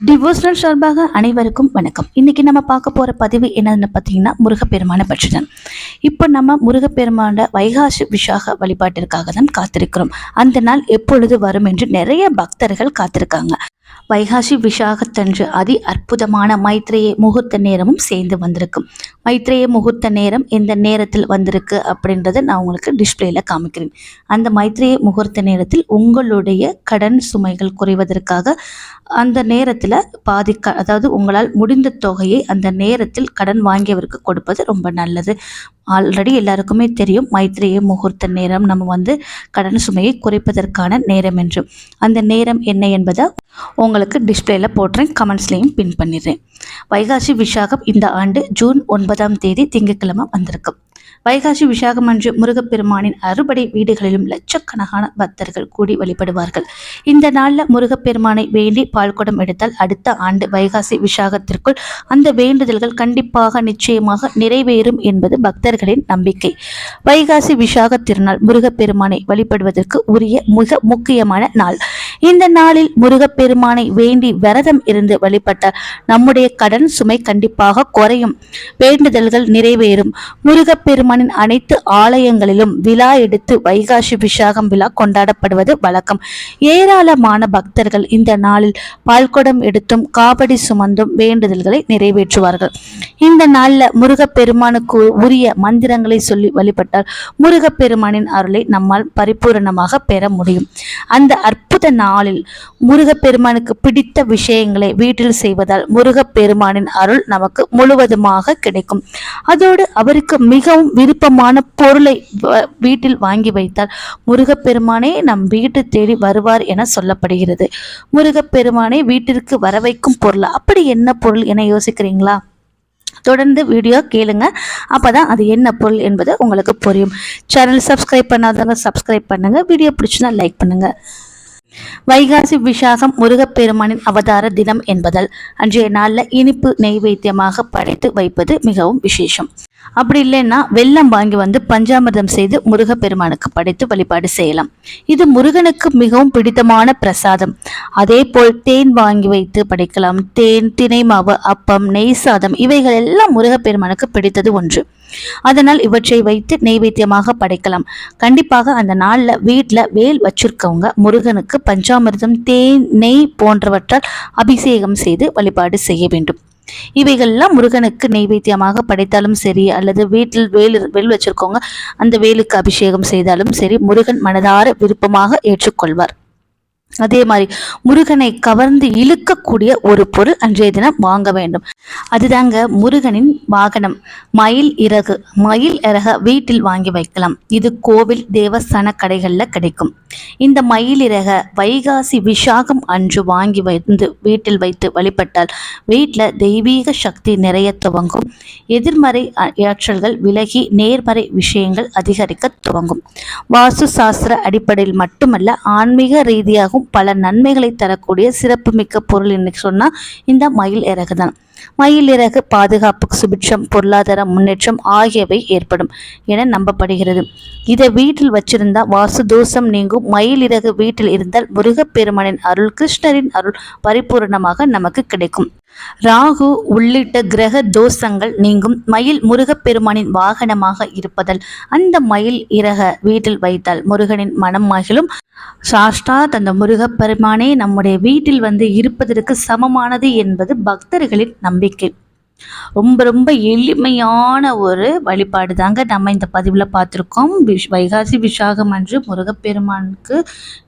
Devotional சார்பாக அனைவருக்கும் வணக்கம். இன்னைக்கு நம்ம பார்க்க போற பதிவு என்னன்னு பார்த்தீங்கன்னா முருகப்பெருமான பற்றி தான் இப்போ நம்ம முருகப்பெருமான வைகாசி விஷாக வழிபாட்டிற்காக தான் காத்திருக்கிறோம். அந்த நாள் எப்பொழுது வரும் என்று நிறைய பக்தர்கள் காத்திருக்காங்க. வைகாசி விஷாகத்தன்று அதி அற்புதமான மைத்ரேய முகூர்த்த நேரமும் சேர்ந்து வந்திருக்கும். மைத்ரேய முகூர்த்த நேரம் எந்த நேரத்தில் வந்திருக்கு அப்படின்றத நான் உங்களுக்கு டிஸ்பிளேல காமிக்கிறேன். அந்த மைத்ரேய முகூர்த்த நேரத்தில் உங்களுடைய கடன் சுமைகள் குறைவதற்காக அந்த நேரத்தில் பாதி க அதாவது உங்களால் முடிந்த தொகையை அந்த நேரத்தில் கடன் வாங்கியவருக்கு கொடுப்பது ரொம்ப நல்லது. ஆல்ரெடி எல்லாருக்குமே தெரியும் மைத்ரேய முகூர்த்த நேரம் நம்ம வந்து கடன் சுமையை குறைப்பதற்கான நேரம் என்று. அந்த நேரம் என்ன என்பதை? உங்களுக்கு டிஸ்பிளேயில் போடுறேன் கமெண்ட்ஸ்லேயும் பின் பண்ணிடுறேன். வைகாசி விஷாகம் இந்த ஆண்டு ஜூன் ஒன்பதாம் தேதி திங்கட்கிழமை வந்திருக்கும். வைகாசி விசாகம் அன்று முருகப்பெருமானின் அறுபடை வீடுகளிலும் லட்சக்கணக்கான பக்தர்கள் கூடி வழிபடுவார்கள். இந்த நாளில் முருகப்பெருமானை வேண்டி பால்குடம் எடுத்தால் அடுத்த ஆண்டு வைகாசி விசாகத்திற்குள் அந்த வேண்டுதல்கள் கண்டிப்பாக நிச்சயமாக நிறைவேறும் என்பது பக்தர்களின் நம்பிக்கை. வைகாசி விசாக திருநாள் முருகப்பெருமானை வழிபடுவதற்கு உரிய மிக முக்கியமான நாள். இந்த நாளில் முருகப்பெருமானை வேண்டி விரதம் இருந்து வழிபட்டால் நம்முடைய கடன் சுமை கண்டிப்பாக குறையும். வேண்டுதல்கள் நிறைவேறும். முருகப்பெருமானின் அனைத்து ஆலயங்களிலும் விழா எடுத்து வைகாசி விசாகம் விழா கொண்டாடப்படுவது வழக்கம். ஏராளமான பக்தர்கள் இந்த நாளில் பால்குடம் எடுத்தும் காவடி சுமந்தும் வேண்டுதல்களை நிறைவேற்றுவார்கள். இந்த நாளில் முருகப்பெருமானுக்கு உரிய மந்திரங்களை சொல்லி வழிபட்டால் முருகப்பெருமானின் அருளை நம்மால் பரிபூரணமாக பெற முடியும். அந்த அற்புத நாளில் முருகப்பெருமானுக்கு பிடித்த விஷயங்களை வீட்டில் செய்வதால் முருகப்பெருமானின் அருள் நமக்கு முழுவதுமாக கிடைக்கும். அதோடு அவருக்கு மிகவும் விருப்பமான பொருளை வ- வீட்டில் வாங்கி வைத்தால் முருகப்பெருமானே நம் வீட்டு தேடி வருவார் என சொல்லப்படுகிறது. முருகப்பெருமானை வீட்டிற்கு வர வைக்கும் பொருள். அப்படி என்ன பொருள் என யோசிக்கிறீங்களா? தொடர்ந்து வீடியோ கேளுங்க. அப்பதான் அது என்ன பொருள் என்பது உங்களுக்கு புரியும். சேனல் சப்ஸ்கிரைப் பண்ணாதவங்க சப்ஸ்கிரைப் பண்ணுங்க. வீடியோ பிடிச்சுன்னா லைக் பண்ணுங்க. வைகாசி விசாகம் முருகப்பெருமானின் அவதார தினம் என்பதால் அன்றைய நாளில் இனிப்பு நெய்வேத்தியமாக படைத்து வைப்பது மிகவும் விசேஷம். அப்படி இல்லைன்னா வெள்ளம் வாங்கி வந்து பஞ்சாமிர்தம் செய்து முருகப்பெருமானுக்கு படைத்து வழிபாடு செய்யலாம். இது முருகனுக்கு மிகவும் பிடித்தமான பிரசாதம். அதே போல் தேன் வாங்கி வைத்து படைக்கலாம். தேன் தினை மாவு அப்பம் நெய் சாதம் இவைகள் எல்லாம் முருகப்பெருமானுக்கு பிடித்தது ஒன்று. அதனால் இவற்றை வைத்து நெய்வேத்தியமாக படைக்கலாம். கண்டிப்பாக அந்த நாளில் வீட்டில் வேல் வச்சிருக்கவங்க முருகனுக்கு பஞ்சாமிர்தம் தேன் நெய் போன்றவற்றால் அபிஷேகம் செய்து வழிபாடு செய்ய வேண்டும். இவைகள்லாம் முருகனுக்கு நெய்வேத்தியமாக படைத்தாலும் சரி அல்லது வீட்டில் வேல் வேல் வச்சிருக்கவங்க அந்த வேலுக்கு அபிஷேகம் செய்தாலும் சரி முருகன் மனதார விருப்பமாக ஏற்றுக்கொள்வார். அதே மாதிரி முருகனை கவர்ந்து இழுக்கக்கூடிய ஒரு பொருள் அன்றைய தினம் வாங்க வேண்டும். அதுதாங்க முருகனின் வாகனம். மயில் இறகு. மயில் இறக வீட்டில் வாங்கி வைக்கலாம். இது கோவில் தேவஸ்தான கடைகளில் கிடைக்கும். இந்த மயில் இறக வைகாசி விஷாகம் அன்று வாங்கி வைத்து வீட்டில் வைத்து வழிபட்டால் வீட்டில் தெய்வீக சக்தி நிறைய துவங்கும். எதிர்மறை ஏற்றல்கள் ஆற்றல்கள் விலகி நேர்மறை விஷயங்கள் அதிகரிக்க துவங்கும். வாஸ்து சாஸ்திர அடிப்படையில் மட்டுமல்ல ஆன்மீக ரீதியாகவும் பல நன்மைகளை தரக்கூடிய சிறப்புமிக்க பொருள் இன்னைக்கு சொன்னால் இந்த மயில் இறகு தான் மயிலிறகு பாதுகாப்பு சுபிட்சம் பொருளாதார முன்னேற்றம் ஆகியவை ஏற்படும் என நம்பப்படுகிறது. இதை வீட்டில் வச்சிருந்தால் வாசு தோஷம் நீங்கும். மயிலிறகு வீட்டில் இருந்தால் முருகப்பெருமானின் அருள் கிருஷ்ணரின் அருள் பரிபூர்ணமாக நமக்கு கிடைக்கும். ராகு உள்ளிட்ட கிரக தோஷங்கள் நீங்கும். மயில் முருகப்பெருமானின் வாகனமாக இருப்பதால் அந்த மயில் இறக வீட்டில் வைத்தால் முருகனின் மனம் மகிழும். சாஷ்டாத் அந்த முருகப்பெருமானே நம்முடைய வீட்டில் வந்து இருப்பதற்கு சமமானது என்பது பக்தர்களின் நம்பிக்கை. நம்பிக்கை. ரொம்ப ரொம்ப எளிமையான ஒரு வழிபாடு தாங்க நம்ம இந்த பதிவில் பார்த்துருக்கோம். விஷ் வைகாசி விசாகம் அன்று முருகப்பெருமானுக்கு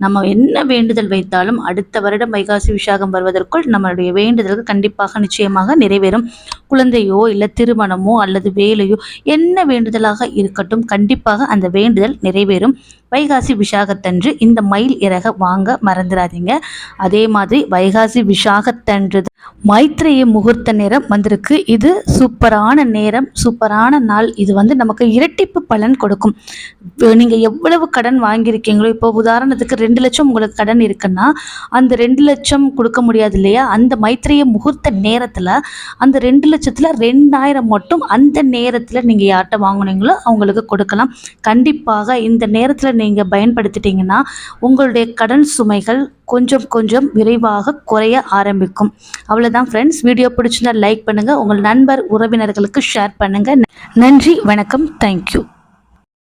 நம்ம என்ன வேண்டுதல் வைத்தாலும் அடுத்த வருடம் வைகாசி விசாகம் வருவதற்குள் நம்மளுடைய வேண்டுதல்கள் கண்டிப்பாக நிச்சயமாக நிறைவேறும். குழந்தையோ இல்லை திருமணமோ அல்லது வேலையோ என்ன வேண்டுதலாக இருக்கட்டும் கண்டிப்பாக அந்த வேண்டுதல் நிறைவேறும். வைகாசி விசாகத்தன்று இந்த மயில் இறக வாங்க மறந்துடாதீங்க அதே மாதிரி வைகாசி விசாகத்தன்று மைத்ரேய முகூர்த்த நேரம் வந்திருக்கு. இது சூப்பரான நேரம் சூப்பரான நாள். இது வந்து நமக்கு இரட்டிப்பு பலன் கொடுக்கும். நீங்கள் எவ்வளவு கடன் வாங்கியிருக்கீங்களோ இப்போ உதாரணத்துக்கு ரெண்டு லட்சம் உங்களுக்கு கடன் இருக்குன்னா அந்த ரெண்டு லட்சம் கொடுக்க முடியாது இல்லையா? அந்த மைத்திரைய முகூர்த்த நேரத்தில் அந்த ரெண்டு லட்சத்தில் ரெண்டாயிரம் மட்டும் அந்த நேரத்தில் நீங்கள் யார்கிட்ட வாங்கினீங்களோ அவங்களுக்கு கொடுக்கலாம். கண்டிப்பாக இந்த நேரத்தில் நீங்கள் பயன்படுத்திட்டீங்கன்னா உங்களுடைய கடன் சுமைகள் கொஞ்சம் கொஞ்சம் விரைவாக குறைய ஆரம்பிக்கும். அவ்வளோதான் ஃப்ரெண்ட்ஸ் வீடியோ பிடிச்சிருந்தா லைக் பண்ணுங்கள் உங்கள் நண்பர் உறவினர்களுக்கு ஷேர் பண்ணுங்கள் நன்றி வணக்கம். தேங்க்யூ